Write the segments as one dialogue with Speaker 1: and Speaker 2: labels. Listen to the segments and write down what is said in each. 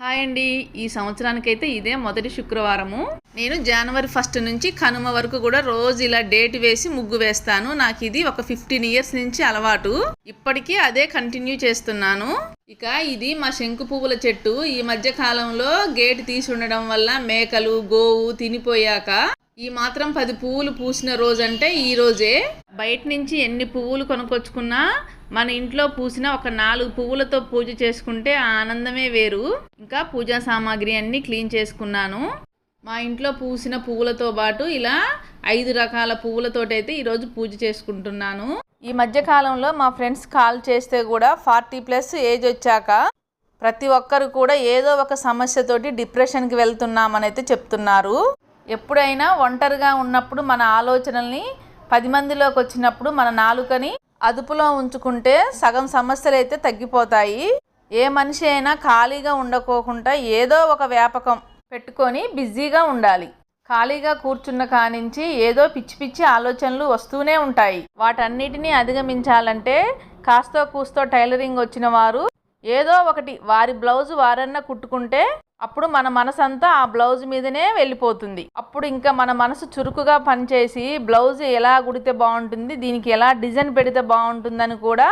Speaker 1: Hi అండి. ఈ సంవత్సరానికైతే ఇదే మొదటి శుక్రవారము. నేను జనవరి ఫస్ట్ నుంచి కనుమ వరకు కూడా రోజు ఇలా డేట్ వేసి ముగ్గు వేస్తాను. నాకు ఇది ఒక ఫిఫ్టీన్ ఇయర్స్ నుంచి అలవాటు. ఇప్పటికీ అదే కంటిన్యూ చేస్తున్నాను. ఇక ఇది మా శంకు పువ్వుల చెట్టు. ఈ మధ్య కాలంలో గేట్ తీసి ఉండడం వల్ల మేకలు గోవు తినిపోయాక ఈ మాత్రం పది పువ్వులు పూసిన రోజు అంటే ఈ రోజే. బయట నుంచి ఎన్ని పువ్వులు కొనుక్కొచ్చుకున్నా మన ఇంట్లో పూసిన ఒక నాలుగు పువ్వులతో పూజ చేసుకుంటే ఆనందమే వేరు. ఇంకా పూజా సామాగ్రి అన్నీ క్లీన్ చేసుకున్నాను. మా ఇంట్లో పూసిన పువ్వులతో పాటు ఇలా ఐదు రకాల పువ్వులతోటైతే ఈరోజు పూజ చేసుకుంటున్నాను. ఈ మధ్య కాలంలో మా ఫ్రెండ్స్ కాల్ చేస్తే కూడా ఫార్టీ ప్లస్ ఏజ్ వచ్చాక ప్రతి ఒక్కరు కూడా ఏదో ఒక సమస్యతోటి డిప్రెషన్కి వెళ్తున్నామని అయితే చెప్తున్నారు. ఎప్పుడైనా ఒంటరిగా ఉన్నప్పుడు మన ఆలోచనల్ని పది మందిలోకి వచ్చినప్పుడు మన నాలుకని అదుపులో ఉంచుకుంటే సగం సమస్యలు అయితే తగ్గిపోతాయి. ఏ మనిషి అయినా ఖాళీగా ఉండకోకుండా ఏదో ఒక వ్యాపకం పెట్టుకొని బిజీగా ఉండాలి. ఖాళీగా కూర్చున్న కానించి ఏదో పిచ్చి పిచ్చి ఆలోచనలు వస్తూనే ఉంటాయి. వాటన్నిటినీ అధిగమించాలంటే కాస్తో కూస్తో టైలరింగ్ వచ్చిన వారు ఏదో ఒకటి వారి బ్లౌజ్ వారన్నా కుట్టుకుంటే అప్పుడు మన మనసంతా ఆ బ్లౌజ్ మీదనే వెళ్ళిపోతుంది. అప్పుడు ఇంకా మన మనసు చురుకుగా పనిచేసి బ్లౌజ్ ఎలా కుడితే బాగుంటుంది దీనికి ఎలా డిజైన్ పెడితే బాగుంటుందని కూడా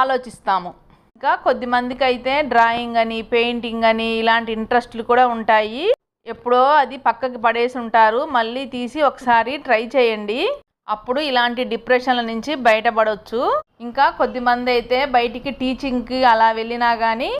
Speaker 1: ఆలోచిస్తాము. ఇంకా కొద్ది మందికి అయితే డ్రాయింగ్ అని పెయింటింగ్ అని ఇలాంటి ఇంట్రెస్ట్లు కూడా ఉంటాయి. ఎప్పుడో అది పక్కకి పడేసి ఉంటారు. మళ్ళీ తీసి ఒకసారి ట్రై చేయండి. అప్పుడు ఇలాంటి డిప్రెషన్ల నుంచి బయటపడవచ్చు ఇంకా కొద్దిమంది అయితే బయటికి టీచింగ్కి అలా వెళ్ళినా కానీ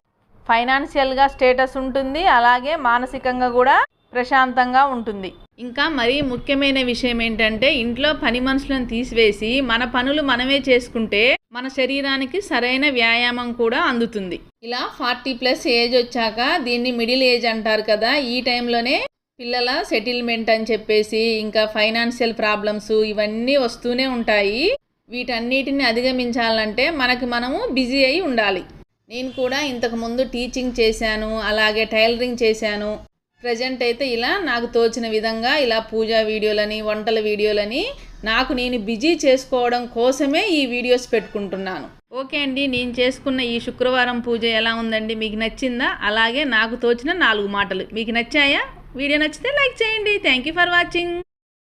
Speaker 1: ఫైనాన్షియల్గా స్టేటస్ ఉంటుంది అలాగే మానసికంగా కూడా ప్రశాంతంగా ఉంటుంది. ఇంకా మరీ ముఖ్యమైన విషయం ఏంటంటే ఇంట్లో పని మనుషులను తీసివేసి మన పనులు మనమే చేసుకుంటే మన శరీరానికి సరైన వ్యాయామం కూడా అందుతుంది. ఇలా ఫార్టీ ప్లస్ ఏజ్ వచ్చాక దీన్ని మిడిల్ ఏజ్ అంటారు కదా ఈ టైంలోనే పిల్లల సెటిల్మెంట్ అని చెప్పేసి ఇంకా ఫైనాన్షియల్ ప్రాబ్లమ్స్ ఇవన్నీ వస్తూనే ఉంటాయి. వీటన్నిటిని అధిగమించాలంటే మనకి మనము బిజీ అయి ఉండాలి. నేను కూడా ఇంతకుముందు టీచింగ్ చేశాను అలాగే టైలరింగ్ చేశాను. ప్రజెంట్ అయితే ఇలా నాకు తోచిన విధంగా ఇలా పూజా వీడియోలని వంటల వీడియోలని నాకు నేను బిజీ చేసుకోవడం కోసమే ఈ వీడియోస్ పెట్టుకుంటున్నాను. ఓకే అండి నేను చేసుకున్న ఈ శుక్రవారం పూజ ఎలా ఉందండి? మీకు నచ్చిందా? అలాగే నాకు తోచిన నాలుగు మాటలు. మీకు నచ్చాయా? వీడియో నచ్చితే లైక్ చేయండి. Thank you for watching